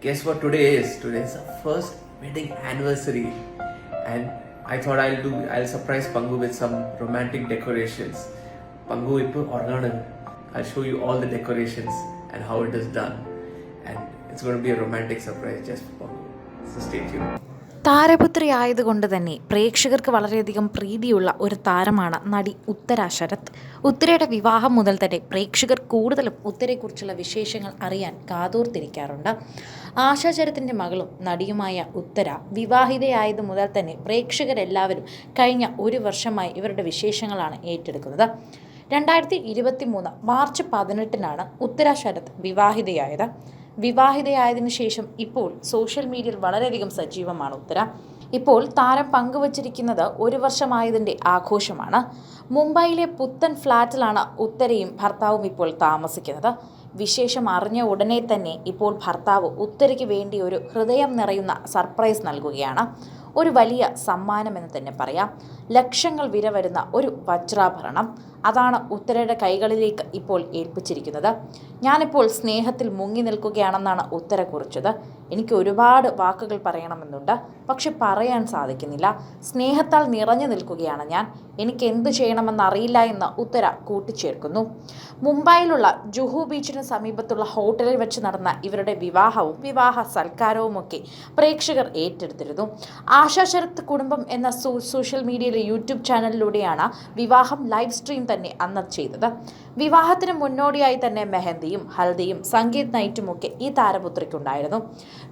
guess what today is? Today is our first wedding anniversary, and I thought I'll do I'll surprise Pangu with some romantic decorations. Pangu. I'll show you all the decorations and how it is done, and it's going to be a romantic surprise just for Pangu. So stay tuned. താരപുത്രി ആയതുകൊണ്ട് തന്നെ പ്രേക്ഷകർക്ക് വളരെയധികം പ്രീതിയുള്ള ഒരു താരമാണ് നടി ഉത്തര ശരത്. ഉത്തരയുടെ വിവാഹം മുതൽ തന്നെ പ്രേക്ഷകർ കൂടുതലും ഉത്തരയെക്കുറിച്ചുള്ള വിശേഷങ്ങൾ അറിയാൻ കാതോർത്തിരിക്കാറുണ്ട്. ആശാ ശരത്തിന്റെ മകളും നടിയുമായ ഉത്തര വിവാഹിതയായത് മുതൽ തന്നെ പ്രേക്ഷകരെല്ലാവരും കഴിഞ്ഞ ഒരു വർഷമായി ഇവരുടെ വിശേഷങ്ങളാണ് ഏറ്റെടുക്കുന്നത്. രണ്ടായിരത്തി ഇരുപത്തി മൂന്ന് മാർച്ച് പതിനെട്ടിനാണ് ഉത്തര ശരത് വിവാഹിതയായത്. വിവാഹിതയായതിനു ശേഷം ഇപ്പോൾ സോഷ്യൽ മീഡിയയിൽ വളരെയധികം സജീവമാണ് ഉത്തര. ഇപ്പോൾ താരം പങ്കുവച്ചിരിക്കുന്നത് ഒരു വർഷമായതിന്റെ ആഘോഷമാണ്. മുംബൈയിലെ പുത്തൻ ഫ്ലാറ്റിലാണ് ഉത്തരയും ഭർത്താവും ഇപ്പോൾ താമസിക്കുന്നത്. വിശേഷം അറിഞ്ഞ ഉടനെ തന്നെ ഇപ്പോൾ ഭർത്താവ് ഉത്തരയ്ക്ക് വേണ്ടി ഒരു ഹൃദയം നിറയുന്ന സർപ്രൈസ് നൽകുകയാണ്. ഒരു വലിയ സമ്മാനം എന്ന് തന്നെ പറയാം. ലക്ഷങ്ങൾ വില വരുന്ന ഒരു വജ്രാഭരണം. അതാണ് ഉത്തരയുടെ കൈകളിലേക്ക് ഇപ്പോൾ ഏൽപ്പിച്ചിരിക്കുന്നത്. ഞാനിപ്പോൾ സ്നേഹത്തിൽ മുങ്ങി നിൽക്കുകയാണെന്നാണ് ഉത്തര കുറിച്ചത്. എനിക്ക് ഒരുപാട് വാക്കുകൾ പറയണമെന്നുണ്ട്. പക്ഷെ പറയാൻ സാധിക്കുന്നില്ല. സ്നേഹത്താൽ നിറഞ്ഞു നിൽക്കുകയാണ് ഞാൻ. എനിക്ക് എന്തു ചെയ്യണമെന്നറിയില്ല എന്ന് ഉത്തര കൂട്ടിച്ചേർക്കുന്നു. മുംബൈയിലുള്ള ജുഹു ബീച്ചിന് സമീപത്തുള്ള ഹോട്ടലിൽ വെച്ച് നടന്ന ഇവരുടെ വിവാഹവും വിവാഹ സൽക്കാരവുമൊക്കെ പ്രേക്ഷകർ ഏറ്റെടുത്തിരുന്നു. ആശാ ശരത് കുടുംബം എന്ന സോഷ്യൽ മീഡിയയിലെ യൂട്യൂബ് ചാനലിലൂടെയാണ് വിവാഹം ലൈവ് സ്ട്രീം തന്നെ അന്ന് ചെയ്തത്. വിവാഹത്തിന് മുന്നോടിയായി തന്നെ മെഹന്തിയും ഹൽദിയും സംഗീത് നൈറ്റും ഒക്കെ ഈ താരപുത്രിക്കുണ്ടായിരുന്നു.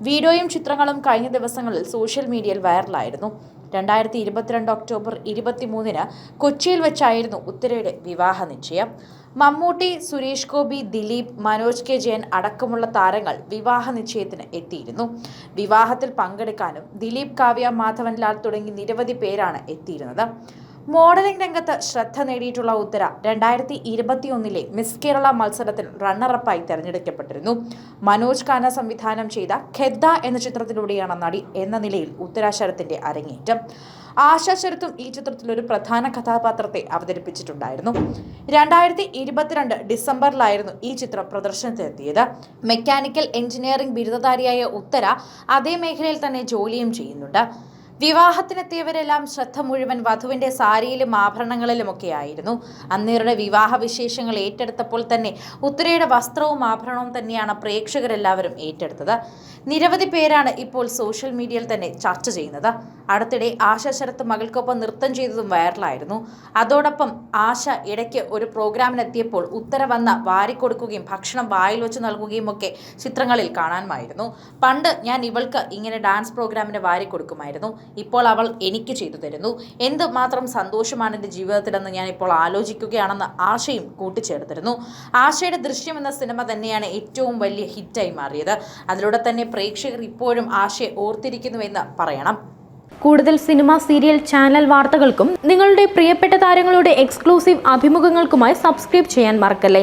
വീഡിയോയും ചിത്രങ്ങളും കഴിഞ്ഞ ദിവസങ്ങളിൽ സോഷ്യൽ മീഡിയയിൽ വൈറലായിരുന്നു രണ്ടായിരത്തി ഇരുപത്തിരണ്ട് ഒക്ടോബർ ഇരുപത്തിമൂന്നിന് കൊച്ചിയിൽ വെച്ചായിരുന്നു ഉത്തരയുടെ വിവാഹ നിശ്ചയം. മമ്മൂട്ടി സുരേഷ് ഗോപി ദിലീപ് മനോജ് കെ ജയൻ അടക്കമുള്ള താരങ്ങൾ വിവാഹ നിശ്ചയത്തിന് എത്തിയിരുന്നു. വിവാഹത്തിൽ പങ്കെടുക്കാനും ദിലീപ് കാവ്യ മാധവൻലാൽ തുടങ്ങി നിരവധി പേരാണ് എത്തിയിരുന്നത്. മോഡലിംഗ് രംഗത്ത് ശ്രദ്ധ നേടിയിട്ടുള്ള ഉത്തര രണ്ടായിരത്തി ഇരുപത്തിയൊന്നിലെ മിസ് കേരള മത്സരത്തിൽ റണ്ണറപ്പായി തെരഞ്ഞെടുക്കപ്പെട്ടിരുന്നു. മനോജ് ഖാന സംവിധാനം ചെയ്ത ഖെദ്ദ എന്ന ചിത്രത്തിലൂടെയാണ് നടി എന്ന നിലയിൽ ഉത്തര ശരത്തിന്റെ അരങ്ങേറ്റം. ആശാ ശരത്തും ഈ ചിത്രത്തിൽ ഒരു പ്രധാന കഥാപാത്രത്തെ അവതരിപ്പിച്ചിട്ടുണ്ടായിരുന്നു. രണ്ടായിരത്തി ഇരുപത്തിരണ്ട് ഡിസംബറിലായിരുന്നു ഈ ചിത്രം പ്രദർശനത്തിലെത്തിയത് മെക്കാനിക്കൽ എഞ്ചിനീയറിംഗ് ബിരുദധാരിയായ ഉത്തര അതേ മേഖലയിൽ തന്നെ ജോലിയും ചെയ്യുന്നുണ്ട്. വിവാഹത്തിനെത്തിയവരെല്ലാം ശ്രദ്ധ മുഴുവൻ വധുവിന്റെ സാരിയിലും ആഭരണങ്ങളിലുമൊക്കെ ആയിരുന്നു അന്നേരുടെ വിവാഹ വിശേഷങ്ങൾ ഏറ്റെടുത്തപ്പോൾ തന്നെ ഉത്തരയുടെ വസ്ത്രവും ആഭരണവും തന്നെയാണ് പ്രേക്ഷകരെല്ലാവരും ഏറ്റെടുത്തത്. നിരവധി പേരാണ് ഇപ്പോൾ സോഷ്യൽ മീഡിയയിൽ തന്നെ ചർച്ച ചെയ്യുന്നത്. അടുത്തിടെ ആശ ശരത്ത് മകൾക്കൊപ്പം നൃത്തം ചെയ്തതും വൈറലായിരുന്നു. അതോടൊപ്പം ആശ ഇടയ്ക്ക് ഒരു പ്രോഗ്രാമിനെത്തിയപ്പോൾ ഉത്തര വന്ന വാരിക്കൊടുക്കുകയും ഭക്ഷണം വായിൽ വെച്ച് നൽകുകയും ഒക്കെ ചിത്രങ്ങളിൽ കാണാമായിരുന്നു പണ്ട് ഞാൻ ഇവൾക്ക് ഇങ്ങനെ ഡാൻസ് പ്രോഗ്രാമിന് വാരി കൊടുക്കുമായിരുന്നു ഇപ്പോൾ അവൾ എനിക്ക് ചെയ്തു തരുന്നു. എന്ത് മാത്രം സന്തോഷമാണ് എന്റെ ജീവിതത്തിലെന്ന് ഞാൻ ഇപ്പോൾ ആലോചിക്കുകയാണെന്ന് ആശയും കൂട്ടിച്ചേർത്തിരുന്നു. ആശയുടെ ദൃശ്യം എന്ന സിനിമ തന്നെയാണ് ഏറ്റവും വലിയ ഹിറ്റായി മാറിയത്. അതിലൂടെ തന്നെ പ്രേക്ഷകർ ഇപ്പോഴും ആശയെ ഓർത്തിരിക്കുന്നുവെന്ന് പറയണം. കൂടുതൽ സിനിമ സീരിയൽ ചാനൽ വാർത്തകൾക്കും നിങ്ങളുടെ പ്രിയപ്പെട്ട താരങ്ങളുടെ എക്സ്ക്ലൂസീവ് അഭിമുഖങ്ങൾക്കുമായി സബ്സ്ക്രൈബ് ചെയ്യാൻ മറക്കല്ലേ?